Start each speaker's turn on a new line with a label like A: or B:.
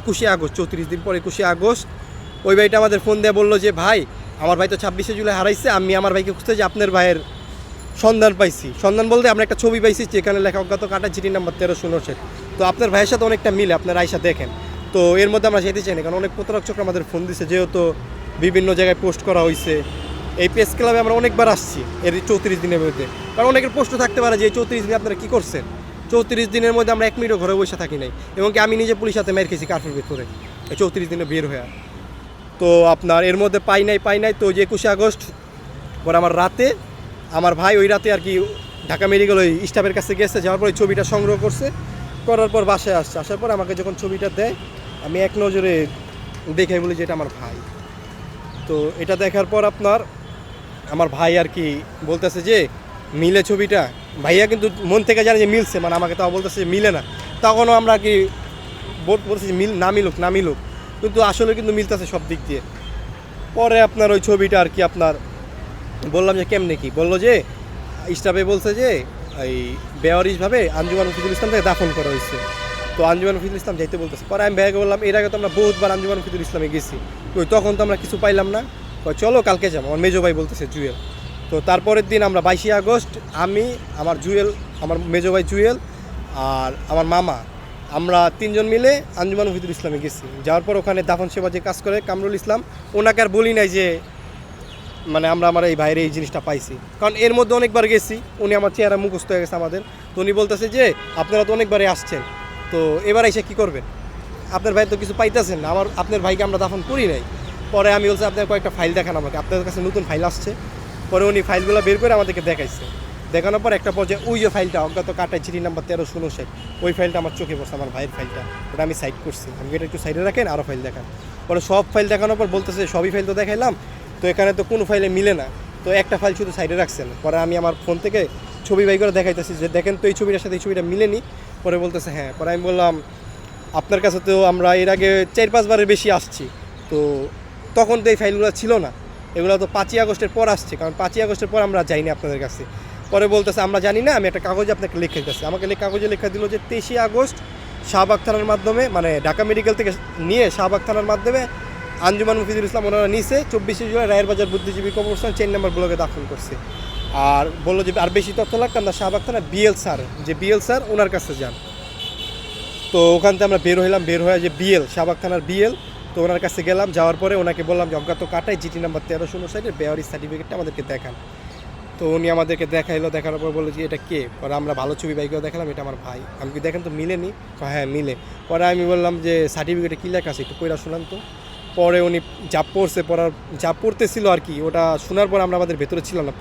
A: একুশে আগস্ট, চৌত্রিশ দিন পর একুশে আগস্ট। ওই ভাইটা আমাদের ফোন দিয়ে বলল যে, ভাই, আমার ভাই তো ছাব্বিশে জুলাই হারাইছে, আমি আমার ভাইকে খুঁজতে যে আপনার ভাইয়ের সন্ধান পাইছি। সন্ধান বলতে আমরা একটা ছবি পাইছি, যেখানে লেখা, অজ্ঞাত কাটা চিঠি নাম্বার তেরো সেট তো আপনার ভাইয়ের সাথে অনেকটা মিলে, আপনার আয়সা দেখেন। তো এর মধ্যে আমরা যেতে চাই না কারণ অনেক প্রতারক চক্র আমাদের ফোন দিছে, যেহেতু বিভিন্ন জায়গায় পোস্ট করা হয়েছে এই প্রেস ক্লাবে আমরা অনেকবার আসছি এর চৌত্রিশ দিনের মধ্যে। কারণ অনেকের প্রশ্ন থাকতে পারে যে চৌত্রিশ দিনে আপনারা কী করছেন? চৌত্রিশ দিনের মধ্যে আমরা এক মিনিটও ঘরে বসে থাকি নাই। এবং কি আমি নিজে পুলিশ হাতে মেরে খেয়েছি কার্ফুর ভিতরে। চৌত্রিশ দিনে বের হয়ে। তো আপনার এর মধ্যে পাই নাই পাই নাই। তো যে একুশে আগস্ট, পরে আমার রাতে, আমার ভাই ওই রাতে আর কি ঢাকা মেডিকেল ওই স্টাফের কাছে গেছে, যাওয়ার পর ছবিটা সংগ্রহ করছে। করার পর বাসায় আসছে। আসার পর আমাকে যখন ছবিটা দেয়, আমি এক নজরে দেখে বলি যে এটা আমার ভাই। তো এটা দেখার পর আপনার, আমার ভাই আর কি বলতেছে যে মিলে ছবিটা। ভাইয়া কিন্তু মন থেকে জানে যে মিলছে মানে আমাকে তাও বলতেছে মিলে না। তখনও আমরা কি বল- বলতেছি যে মিল না মিলুক না মিলুক। কিন্তু আসলে কিন্তু মিলতেছে সব দিক দিয়ে। পরে আপনার ওই ছবিটা আর কি আপনার বললাম যে কেমনে কি? বলল যে, স্টাফে বলছে যে, এই বেওয়ারিশভাবে আঞ্জুমান ফিজুল ইসলাম থেকে দাফন করা হয়েছে। তো আঞ্জুমান ফিজুল ইসলাম যাইতে বলতেছে। পরে আমি ভাইয়াকে বললাম, এর আগে তো আমরা বহুতবার আঞ্জুমান ফিজুল ইসলামে গেছি। তো তখন তো আমরা কিছু পাইলাম না। চলো কালকে যাব। আমার মেজো ভাই বলতেছে, জুয়েল। তো তারপরের দিন আমরা বাইশে আগস্ট, আমি, আমার জুয়েল, আমার মেজো ভাই জুয়েল আর আমার মামা, আমরা তিনজন মিলে আঞ্জুমান ফিদুল ইসলামে গেছি। যাওয়ার পর ওখানে দাফন সেবা যে কাজ করে কামরুল ইসলাম, ওনাকে আর বলি নাই যে মানে আমরা আমার এই ভাইয়ের এই জিনিসটা পাইছি। কারণ এর মধ্যে অনেকবার গেছি, উনি আমার চেহারা মুখস্থ হয়ে গেছে আমাদের। তো উনি বলতেছে যে, আপনারা তো অনেকবারই আসছেন। তো এবার এসে কি করবেন? আপনার ভাই তো কিছু পাইতেছেন না, আমার, আপনার ভাইকে আমরা দাফন করি নাই। পরে আমি বলছি, আপনার কয়েকটা ফাইল দেখান আমাকে। আপনাদের কাছে নতুন ফাইল আসছে। পরে উনি ফাইলগুলো বের করে আমাদেরকে দেখাইছে। দেখানোর পর একটা পর্যায়ে ওই যে ফাইলটা, অজ্ঞাত কাটায় চিঠি নাম্বার তেরো ষোলো ষাট ওই ফাইলটা আমার চোখে পড়ছে, আমার ভাইয়ের ফাইলটা। ওটা আমি সাইড করছি। আমি এটা একটু সাইডে রাখেন আরও ফাইল দেখান। পরে সব ফাইল দেখানোর পর বলতেছে, সবই ফাইল তো দেখাইলাম, তো এখানে তো কোনো ফাইলে মিলে না। তো একটা ফাইল শুধু সাইডে রাখছেন। পরে আমি আমার ফোন থেকে ছবি বাই করে দেখাইতেছি যে, দেখেন তো এই ছবিটার সাথে এই ছবিটা মিলেনি। পরে বলতেছে হ্যাঁ। পরে আমি বললাম, আপনার কাছে তো আমরা এর আগে চার পাঁচবারের বেশি আসছি। তো তখন তো এই ফাইলগুলো ছিল না। এগুলো তো পাঁচই আগস্টের পর আসছে, কারণ পাঁচই আগস্টের পর আমরা যাইনি আপনাদের কাছে। পরে বলতেছে, আমরা জানি না, আমি একটা কাগজে আপনাকে লিখে দিতেছি। আমাকে কাগজে লেখা দিল যে, তেইশে আগস্ট শাহবাগ থানার মাধ্যমে মানে ঢাকা মেডিকেল থেকে নিয়ে শাহবাগ থানার মাধ্যমে আঞ্জুমান মুফিদুল ইসলাম ওনারা নিচে চব্বিশে জুলাই রায়ের বাজার বুদ্ধিজীবী কবরস্থান চেন নাম্বার ব্লকে দাখিল করছে। আর বলল যে, আর বেশি তথ্য লাগতাম না শাহবাগ থানা বিএল স্যার যে বিএল স্যার ওনার কাছে যান। তো ওখান থেকে আমরা বের হইলাম, বের হয়ে যে বিএল শাহবাগ থানার বিএল তো ওনার কাছে গেলাম, যাওয়ার পরে ওনাকে বললাম যে, অজ্ঞাত কাটাই জিটি নাম্বার তেরো শূন্য সাইডের বেয়ারি সার্টিফিকেটটা আমাদেরকে দেখান। তো উনি আমাদেরকে দেখাইলো, দেখানোর পর বলল যে, এটা কে? পরে আমরা ভালো ছবি বাইকেও দেখালাম, এটা আমার ভাই। আমি কি দেখেন তো মিলেনি? হ্যাঁ মিলে। পরে আমি বললাম যে সার্টিফিকেটে কী লেখা আছে একটু কইরা শোনান তো। পরে উনি যা পড়ছে পড়ার, যা পড়তেছিল আর কি, ওটা শোনার পর আমরা আমাদের ভেতরে ছিলাম না